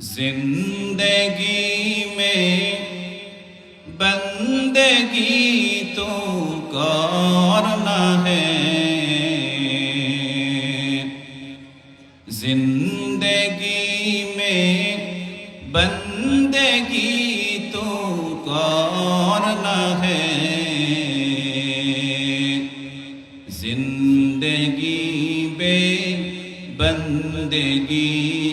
زندگی میں بندگی تو کرنا ہے۔ زندگی میں بندگی تو کرنا ہے۔ زندگی بے بندگی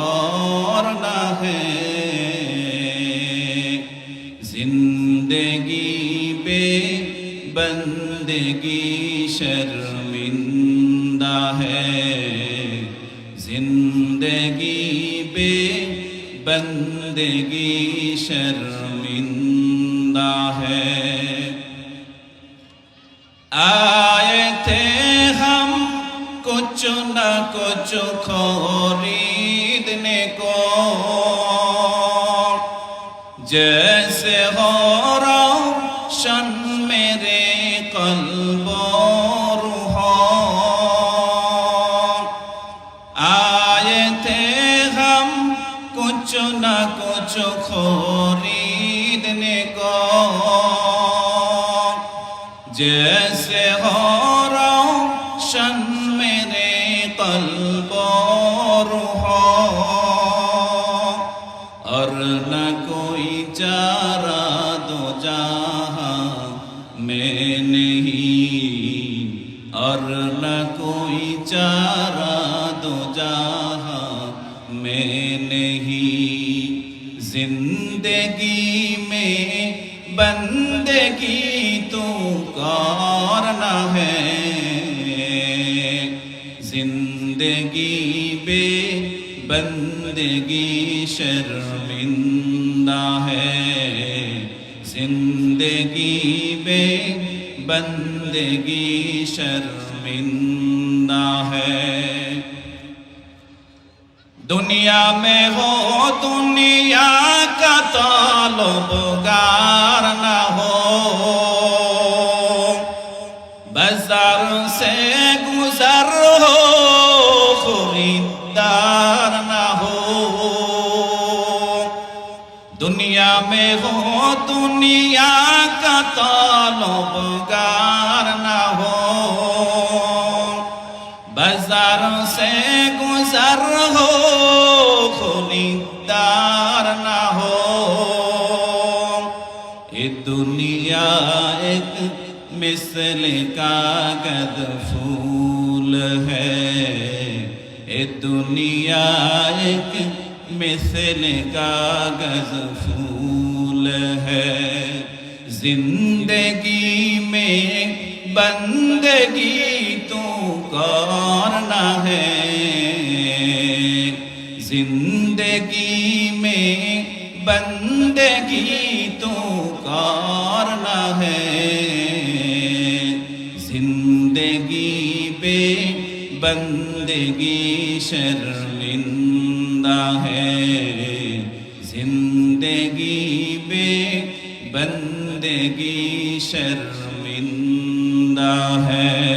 کرنا ہے زندگی بے بندگی شرمندہ ہے۔ زندگی بے بندگی شرمندہ ہے۔ آئے না কচু খরিদ নে কো জেসে হো রোশন মেরে কলব রুহ আয়ে থে হম কুছ না কুছ খরিদ নে কো জেসে হো রোশন میں نہیں، اور نہ کوئی چارہ دو جہاں میں نہیں۔ زندگی میں بندگی تو کرنا ہے۔ زندگی بے بندگی شرمندہ ہے۔ زندگی بے بندگی شرمندہ ہے۔ دنیا میں ہو، دنیا کا طالبگار نہ ہو۔ بازار سے دنیا میں ہو دنیا کا طالبگار نہ ہو بازار سے گزر ہو خریدار نہ ہو یہ دنیا ایک مثل کاغذ پھول ہے یہ دنیا ایک مثل کاغذ پھول ہے۔ زندگی میں بندگی تو کرنا ہے۔ زندگی میں بندگی تو کرنا ہے۔ زندگی بے بندگی شرمندہ ہے۔ زندگی بے بندگی شرمندہ ہے۔